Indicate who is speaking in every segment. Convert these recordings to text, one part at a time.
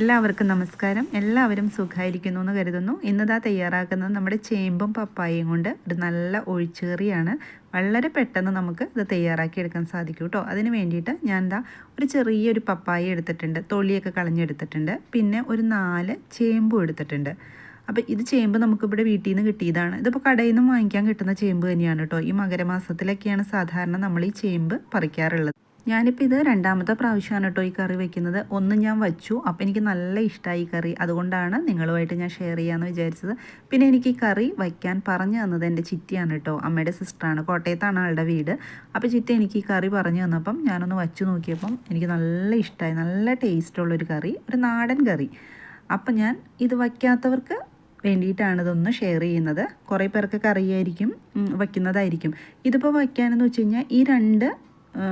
Speaker 1: എല്ലാവർക്കും നമസ്കാരം. എല്ലാവരും സുഖമായിരിക്കുന്നു എന്ന് കരുതുന്നു. ഇന്നതാ തയ്യാറാക്കുന്നത് നമ്മുടെ ചേമ്പും പപ്പായയും കൊണ്ട് ഒരു നല്ല ഒഴിച്ചേറിയാണ്. വളരെ പെട്ടെന്ന് നമുക്ക് ഇത് തയ്യാറാക്കി എടുക്കാൻ സാധിക്കും കേട്ടോ അതിന് വേണ്ടിയിട്ട് ഞാൻ എന്താ ഒരു ചെറിയൊരു പപ്പായ എടുത്തിട്ടുണ്ട്. തൊള്ളിയൊക്കെ കളഞ്ഞെടുത്തിട്ടുണ്ട്. പിന്നെ ഒരു നാല് ചേമ്പും എടുത്തിട്ടുണ്ട്. അപ്പോൾ ഇത് ചേമ്പ് നമുക്കിവിടെ വീട്ടിൽ നിന്ന് കിട്ടിയതാണ്. ഇതിപ്പോൾ കടയിൽ നിന്നും വാങ്ങിക്കാൻ കിട്ടുന്ന ചേമ്പ് തന്നെയാണ് കേട്ടോ ഈ മകരമാസത്തിലൊക്കെയാണ് സാധാരണ നമ്മൾ ഈ ചേമ്പ് പറിക്കാറുള്ളത്. ഞാനിപ്പോൾ ഇത് രണ്ടാമത്തെ പ്രാവശ്യമാണ് കേട്ടോ ഈ കറി വെക്കുന്നത്. ഒന്ന് ഞാൻ വച്ചു. അപ്പോൾ എനിക്ക് നല്ല ഇഷ്ടമായി കറി. അതുകൊണ്ടാണ് നിങ്ങളുമായിട്ട് ഞാൻ ഷെയർ ചെയ്യാമെന്ന് വിചാരിച്ചത്. പിന്നെ എനിക്ക് ഈ കറി വയ്ക്കാൻ പറഞ്ഞു തന്നത് എന്റെ ചിറ്റിയാണ് കേട്ടോ. അമ്മയുടെ സിസ്റ്ററാണ് കോട്ടയത്താണ് ആളുടെ വീട്. അപ്പോൾ ചിറ്റി എനിക്ക് ഈ കറി പറഞ്ഞു തന്നപ്പം ഞാനൊന്ന് വച്ചു നോക്കിയപ്പം എനിക്ക് നല്ല ഇഷ്ടമായി നല്ല ടേസ്റ്റുള്ളൊരു കറി. ഒരു നാടൻ കറി. അപ്പം ഞാൻ ഇത് വയ്ക്കാത്തവർക്ക് വേണ്ടിയിട്ടാണ് ഇതൊന്ന് ഷെയർ ചെയ്യുന്നത്. കുറേ പേർക്കൊക്കെ കറിയായിരിക്കും വയ്ക്കുന്നതായിരിക്കും. ഇതിപ്പോൾ വയ്ക്കാനെന്ന് വെച്ച് കഴിഞ്ഞാൽ ഈ രണ്ട്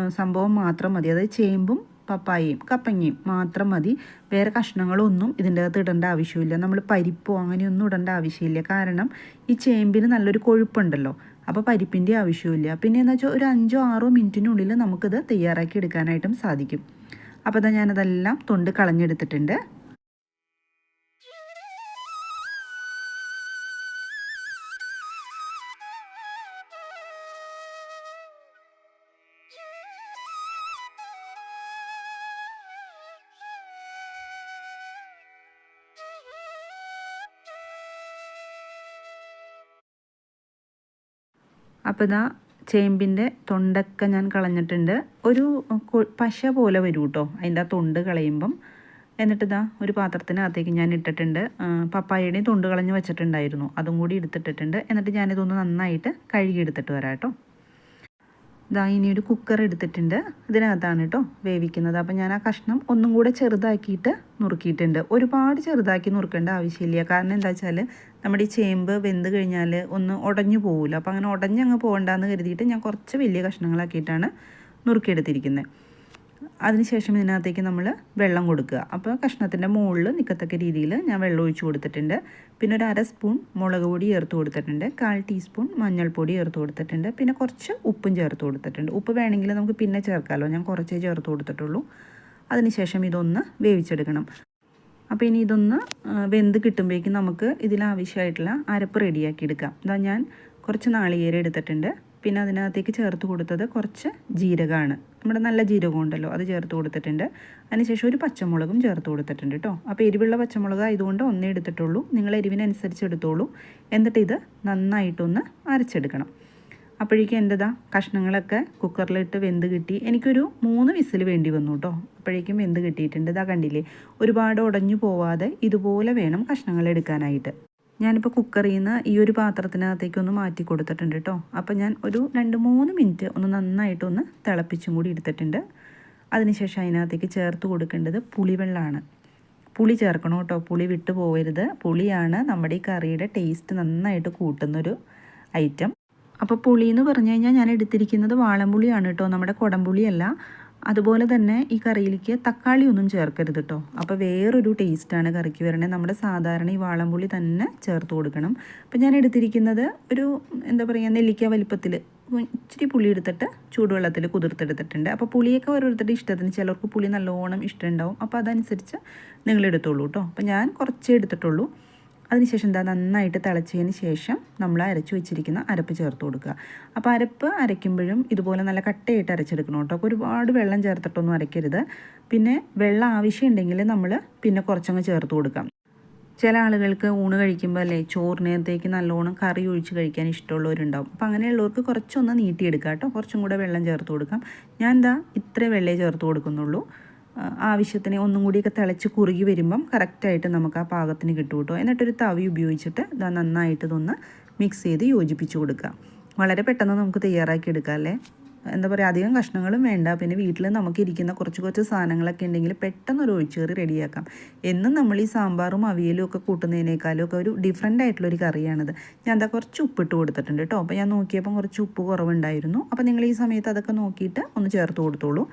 Speaker 1: സംഭവം മാത്രം മതി. അതായത് ചേമ്പും പപ്പായയും കപ്പങ്ങയും മാത്രം മതി. വേറെ കഷ്ണങ്ങളൊന്നും ഇതിന്റെ അകത്ത് ഇടേണ്ട ആവശ്യമില്ല. നമ്മൾ പരിപ്പോ അങ്ങനെയൊന്നും ഇടേണ്ട ആവശ്യമില്ല. കാരണം ഈ ചേമ്പിന് നല്ലൊരു കൊഴുപ്പുണ്ടല്ലോ. അപ്പോൾ പരിപ്പിന്റെ ആവശ്യമില്ല. പിന്നെ എന്താ വെച്ചാൽ ഒരു അഞ്ചോ ആറോ മിനിറ്റിനുള്ളിൽ നമുക്കിത് തയ്യാറാക്കി എടുക്കാനായിട്ടും സാധിക്കും. അപ്പോൾ അതാ ഞാനതെല്ലാം തൊണ്ട് കളഞ്ഞെടുത്തിട്ടുണ്ട്. അപ്പോൾ ഇതാ ചേമ്പിന്റെ തൊണ്ടൊക്കെ ഞാൻ കളഞ്ഞിട്ടുണ്ട്. ഒരു പശ പോലെ വരും കേട്ടോ അതിന്റെ ആ തൊണ്ട് കളയുമ്പം. എന്നിട്ട് ഇതാ ഒരു പാത്രത്തിനകത്തേക്ക് ഞാൻ ഇട്ടിട്ടുണ്ട്. പപ്പായയുടെയും തൊണ്ട് കളഞ്ഞ് വെച്ചിട്ടുണ്ടായിരുന്നു. അതും കൂടി എടുത്തിട്ടിട്ടുണ്ട്. എന്നിട്ട് ഞാനിതൊന്ന് നന്നായിട്ട് കഴുകി എടുത്തിട്ട് വരാം കേട്ടോ. ഇതാ ഇനി ഒരു കുക്കർ എടുത്തിട്ടുണ്ട്. ഇതിനകത്താണ് കേട്ടോ വേവിക്കുന്നത്. അപ്പോൾ ഞാൻ ആ കഷ്ണം ഒന്നും കൂടെ ചെറുതാക്കിയിട്ട് നുറുക്കിയിട്ടുണ്ട്. ഒരുപാട് ചെറുതാക്കി നുറുക്കേണ്ട ആവശ്യമില്ല. കാരണം എന്താ വെച്ചാൽ നമ്മുടെ ഈ ചേമ്പ് വെന്ത് കഴിഞ്ഞാൽ ഒന്ന് ഉടഞ്ഞു പോകില്ല അപ്പോൾ അങ്ങനെ ഉടഞ്ഞങ്ങ് പോകണ്ടെന്ന് കരുതിയിട്ട് ഞാൻ കുറച്ച് വലിയ കഷ്ണങ്ങളാക്കിയിട്ടാണ് നുറുക്കിയെടുത്തിരിക്കുന്നത് അതിനുശേഷം ഇതിനകത്തേക്ക് നമ്മൾ വെള്ളം കൊടുക്കുക. അപ്പോൾ കഷ്ണത്തിന്റെ മുകളിൽ നിൽക്കത്തക്ക രീതിയിൽ ഞാൻ വെള്ളം ഒഴിച്ച് കൊടുത്തിട്ടുണ്ട്. പിന്നെ ഒരു അര സ്പൂൺ മുളക് പൊടി ചേർത്ത് കൊടുത്തിട്ടുണ്ട്. കാൽ ടീസ്പൂൺ മഞ്ഞൾപ്പൊടി ചേർത്ത് കൊടുത്തിട്ടുണ്ട്. പിന്നെ കുറച്ച് ഉപ്പും ചേർത്ത് കൊടുത്തിട്ടുണ്ട്. ഉപ്പ് വേണമെങ്കിൽ നമുക്ക് പിന്നെ ചേർക്കാമല്ലോ ഞാൻ കുറച്ചേ ചേർത്ത് കൊടുത്തിട്ടുള്ളൂ. അതിനുശേഷം ഇതൊന്ന് വേവിച്ചെടുക്കണം. അപ്പോൾ ഇനി ഇതൊന്ന് വെന്ത് കിട്ടുമ്പോഴേക്കും നമുക്ക് ഇതിലാവശ്യമായിട്ടുള്ള അരപ്പ് റെഡിയാക്കി എടുക്കാം. ഇതാ ഞാൻ കുറച്ച് നാളികേരം എടുത്തിട്ടുണ്ട്. പിന്നെ അതിനകത്തേക്ക് ചേർത്ത് കൊടുത്തത് കുറച്ച് ജീരകമാണ്. നമ്മുടെ നല്ല ജീരകം ഉണ്ടല്ലോ അത് ചേർത്ത് കൊടുത്തിട്ടുണ്ട്. അതിനുശേഷം ഒരു പച്ചമുളകും ചേർത്ത് കൊടുത്തിട്ടുണ്ട് കേട്ടോ. അപ്പോൾ എരിവുള്ള പച്ചമുളക് ആയതുകൊണ്ട് ഒന്നേ എടുത്തിട്ടുള്ളൂ. നിങ്ങൾ എരിവിനനുസരിച്ച് എടുത്തോളൂ. എന്നിട്ട് ഇത് നന്നായിട്ടൊന്ന് അരച്ചെടുക്കണം. അപ്പോഴേക്കും എന്റെതാ കഷ്ണങ്ങളൊക്കെ കുക്കറിലിട്ട് വെന്ത് കിട്ടി. എനിക്കൊരു മൂന്ന് വിസിൽ വേണ്ടി വന്നു കേട്ടോ. അപ്പോഴേക്കും വെന്ത് കിട്ടിയിട്ടുണ്ട്. ഇതാ കണ്ടില്ലേ? ഒരുപാട് ഉടഞ്ഞു പോവാതെ ഇതുപോലെ വേണം കഷ്ണങ്ങൾ എടുക്കാനായിട്ട്. ഞാനിപ്പോൾ കുക്കറിൽ നിന്ന് ഈ ഒരു പാത്രത്തിനകത്തേക്ക് ഒന്ന് മാറ്റി കൊടുത്തിട്ടുണ്ട് കേട്ടോ അപ്പോൾ ഞാൻ ഒരു രണ്ട് മൂന്ന് മിനിറ്റ് ഒന്ന് നന്നായിട്ടൊന്ന് തിളപ്പിച്ചും കൂടി എടുത്തിട്ടുണ്ട്. അതിനുശേഷം അതിനകത്തേക്ക് ചേർത്ത് കൊടുക്കേണ്ടത് പുളിവെള്ളമാണ് പുളി ചേർക്കണം കേട്ടോ പുളി വിട്ടു പോകരുത് പുളിയാണ് നമ്മുടെ ഈ കറിയുടെ ടേസ്റ്റ് നന്നായിട്ട് കൂട്ടുന്നൊരു ഐറ്റം അപ്പോൾ പുളി എന്ന് പറഞ്ഞു കഴിഞ്ഞാൽ ഞാൻ എടുത്തിരിക്കുന്നത് വാളംപുളിയാണ് കേട്ടോ നമ്മുടെ കുടംപുളിയല്ല. അതുപോലെ തന്നെ ഈ കറിയിലേക്ക് തക്കാളി ഒന്നും ചേർക്കരുത് കേട്ടോ അപ്പോൾ വേറൊരു ടേസ്റ്റാണ് കറിക്ക് വരണേ. നമ്മുടെ സാധാരണ ഈ വാളംപുളി തന്നെ ചേർത്ത് കൊടുക്കണം. അപ്പോൾ ഞാൻ എടുത്തിരിക്കുന്നത് ഒരു എന്താ പറയുക നെല്ലിക്ക വലിപ്പത്തിൽ ഇച്ചിരി പുളി എടുത്തിട്ട് ചൂടുവെള്ളത്തിൽ കുതിർത്തെടുത്തിട്ടുണ്ട്. അപ്പോൾ പുളിയൊക്കെ ഓരോരുത്തരുടെ ഇഷ്ടത്തിന് ചിലർക്ക് പുളി നല്ലോണം ഇഷ്ടമുണ്ടാവും. അപ്പോൾ അതനുസരിച്ച് നിങ്ങൾ എടുത്തോളൂ കേട്ടോ അപ്പോൾ ഞാൻ കുറച്ചേ എടുത്തിട്ടുള്ളൂ. അതിനുശേഷം എന്താ നന്നായിട്ട് തിളച്ചതിന് ശേഷം നമ്മൾ അരച്ചു വെച്ചിരിക്കുന്ന അരപ്പ് ചേർത്ത് കൊടുക്കുക. അപ്പോൾ അരപ്പ് അരയ്ക്കുമ്പോഴും ഇതുപോലെ നല്ല കട്ടയായിട്ട് അരച്ചെടുക്കണം കേട്ടോ. അപ്പോൾ ഒരുപാട് വെള്ളം ചേർത്തിട്ടൊന്നും അരയ്ക്കരുത്. പിന്നെ വെള്ളം ആവശ്യമുണ്ടെങ്കിൽ നമ്മൾ പിന്നെ കുറച്ചങ്ങ് ചേർത്ത് കൊടുക്കാം. ചില ആളുകൾക്ക് ഊണ് കഴിക്കുമ്പോൾ അല്ലേ ചോറിനകത്തേക്ക് നല്ലോണം കറി ഒഴിച്ച് കഴിക്കാൻ ഇഷ്ടമുള്ളവരുണ്ടാവും. അപ്പോൾ അങ്ങനെയുള്ളവർക്ക് കുറച്ചൊന്ന് നീട്ടിയെടുക്കാം കേട്ടോ. കുറച്ചും കൂടെ വെള്ളം ചേർത്ത് കൊടുക്കാം. ഞാൻ എന്താ ഇത്രേ വെള്ളേ ചേർത്ത് കൊടുക്കുന്നുള്ളൂ. ആവശ്യത്തിന് ഒന്നും കൂടിയൊക്കെ തിളച്ച് കുറുകി വരുമ്പം കറക്റ്റായിട്ട് നമുക്ക് ആ പാകത്തിന് കിട്ടും കേട്ടോ. എന്നിട്ടൊരു തവി ഉപയോഗിച്ചിട്ട് ഇതാ നന്നായിട്ട് ഇതൊന്ന് മിക്സ് ചെയ്ത് യോജിപ്പിച്ച് കൊടുക്കുക. വളരെ പെട്ടെന്ന് നമുക്ക് തയ്യാറാക്കി എടുക്കാം അല്ലേ? എന്താ പറയുക അധികം കഷ്ണങ്ങളും വേണ്ട. പിന്നെ വീട്ടിൽ നമുക്ക് ഇരിക്കുന്ന കുറച്ച് കുറച്ച് സാധനങ്ങളൊക്കെ ഉണ്ടെങ്കിൽ പെട്ടെന്ന് ഒരു ഒഴിച്ചേറി റെഡിയാക്കാം. എന്നും നമ്മൾ ഈ സാമ്പാറും അവിയലും ഒക്കെ കൂട്ടുന്നതിനേക്കാളും ഒക്കെ ഒരു ഡിഫറെന്റ് ആയിട്ടുള്ളൊരു കറിയാണിത്. ഞാൻ എന്താ കുറച്ച് ഉപ്പിട്ട് കൊടുത്തിട്ടുണ്ട് കേട്ടോ. അപ്പോൾ ഞാൻ നോക്കിയപ്പം കുറച്ച് ഉപ്പ് കുറവുണ്ടായിരുന്നു. അപ്പോൾ നിങ്ങൾ ഈ സമയത്ത് അതൊക്കെ നോക്കിയിട്ട് ഒന്ന് ചേർത്ത് കൊടുത്തോളൂ.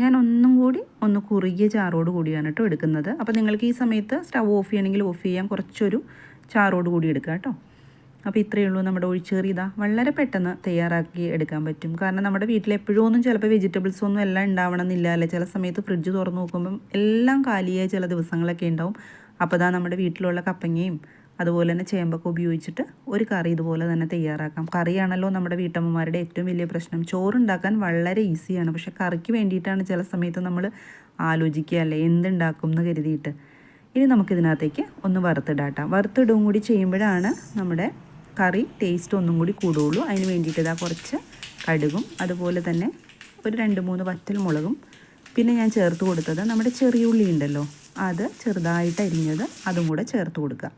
Speaker 1: ഞാൻ ഒന്നും കൂടി ഒന്ന് കുറുകിയ ചാറോട് കൂടിയാണ് കേട്ടോ എടുക്കുന്നത്. അപ്പോൾ നിങ്ങൾക്ക് ഈ സമയത്ത് സ്റ്റവ് ഓഫ് ചെയ്യണമെങ്കിൽ ഓഫ് ചെയ്യാം. കുറച്ചൊരു ചാറോട് കൂടി എടുക്കുക കേട്ടോ. അപ്പോൾ ഇത്രയേ ഉള്ളൂ നമ്മുടെ ഒഴിച്ചേറി. ഇതാ വളരെ പെട്ടെന്ന് തയ്യാറാക്കി എടുക്കാൻ പറ്റും. കാരണം നമ്മുടെ വീട്ടിൽ എപ്പോഴും ഒന്നും ചിലപ്പോൾ വെജിറ്റബിൾസ് ഒന്നും എല്ലാം ഉണ്ടാവണമെന്നില്ല. അല്ലേ ചില സമയത്ത് ഫ്രിഡ്ജ് തുറന്ന് നോക്കുമ്പം എല്ലാം കാലിയായ ചില ദിവസങ്ങളൊക്കെ ഉണ്ടാവും. അപ്പോൾ നമ്മുടെ വീട്ടിലുള്ള കപ്പങ്ങയും അതുപോലെ തന്നെ ചേമ്പൊക്കെ ഉപയോഗിച്ചിട്ട് ഒരു കറി ഇതുപോലെ തന്നെ തയ്യാറാക്കാം. കറിയാണല്ലോ നമ്മുടെ വീട്ടമ്മമാരുടെ ഏറ്റവും വലിയ പ്രശ്നം. ചോറുണ്ടാക്കാൻ വളരെ ഈസിയാണ്. പക്ഷെ കറിക്ക് വേണ്ടിയിട്ടാണ് ചില സമയത്ത് നമ്മൾ ആലോചിക്കുക അല്ലേ എന്തുണ്ടാക്കും എന്ന് കരുതിയിട്ട്. ഇനി നമുക്കിതിനകത്തേക്ക് ഒന്ന് വറുത്തിടാട്ടാം. വറുത്തിടും കൂടി ചെയ്യുമ്പോഴാണ് നമ്മുടെ കറി ടേസ്റ്റ് ഒന്നും കൂടി കൂടുകയുള്ളൂ. അതിന് വേണ്ടിയിട്ട് ഇതാ കുറച്ച് കടുകും അതുപോലെ തന്നെ ഒരു രണ്ട് മൂന്ന് വറ്റൽ മുളകും. പിന്നെ ഞാൻ ചേർത്ത് കൊടുത്തത് നമ്മുടെ ചെറിയ ഉള്ളി ഉണ്ടല്ലോ അത് ചെറുതായിട്ട് അരിഞ്ഞത് അതും കൂടെ ചേർത്ത് കൊടുക്കുക.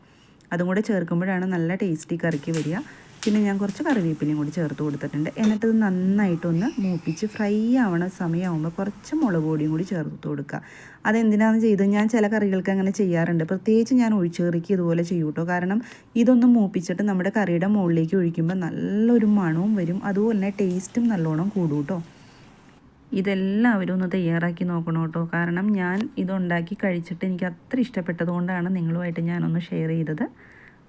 Speaker 1: അതും കൂടെ ചേർക്കുമ്പോഴാണ് നല്ല ടേസ്റ്റി കറിക്ക് വരിക. പിന്നെ ഞാൻ കുറച്ച് കറിവേപ്പിലയും കൂടി ചേർത്ത് കൊടുത്തിട്ടുണ്ട്. എന്നിട്ടത് നന്നായിട്ടൊന്ന് മൂപ്പിച്ച് ഫ്രൈ ആവണ സമയമാകുമ്പോൾ കുറച്ച് മുളക് പൊടിയും കൂടി ചേർത്ത് കൊടുക്കുക. അതെന്തിനാണെന്ന് ചെയ്ത് ഞാൻ ചില കറികൾക്ക് അങ്ങനെ ചെയ്യാറുണ്ട്. പ്രത്യേകിച്ച് ഞാൻ ഒഴിച്ചേറിക്ക് ഇതുപോലെ ചെയ്യൂട്ടോ കേട്ടോ. കാരണം ഇതൊന്ന് മൂപ്പിച്ചിട്ട് നമ്മുടെ കറിയുടെ മുകളിലേക്ക് ഒഴിക്കുമ്പോൾ നല്ലൊരു മണവും വരും. അതുപോലെ തന്നെ ടേസ്റ്റും നല്ലോണം കൂടും കേട്ടോ. ഇതെല്ലാവരും ഒന്ന് തയ്യാറാക്കി നോക്കണം കേട്ടോ. കാരണം ഞാൻ ഇതുണ്ടാക്കി കഴിച്ചിട്ട് എനിക്ക് അത്ര ഇഷ്ടപ്പെട്ടത് കൊണ്ടാണ് നിങ്ങളുമായിട്ട് ഞാനൊന്ന് ഷെയർ ചെയ്തത്.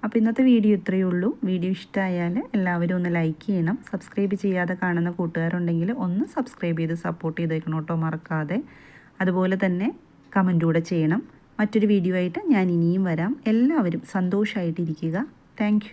Speaker 1: അപ്പോൾ ഇന്നത്തെ വീഡിയോ ഇത്രയേ ഉള്ളൂ. വീഡിയോ ഇഷ്ടമായാൽ എല്ലാവരും ഒന്ന് ലൈക്ക് ചെയ്യണം. സബ്സ്ക്രൈബ് ചെയ്യാതെ കാണുന്ന കൂട്ടുകാരുണ്ടെങ്കിൽ ഒന്ന് സബ്സ്ക്രൈബ് ചെയ്ത് സപ്പോർട്ട് ചെയ്തേക്കണം കേട്ടോ മറക്കാതെ. അതുപോലെ തന്നെ കമന്റൂടെ ചെയ്യണം. മറ്റൊരു വീഡിയോ ആയിട്ട് ഞാൻ ഇനിയും വരാം. എല്ലാവരും സന്തോഷമായിട്ടിരിക്കുക താങ്ക്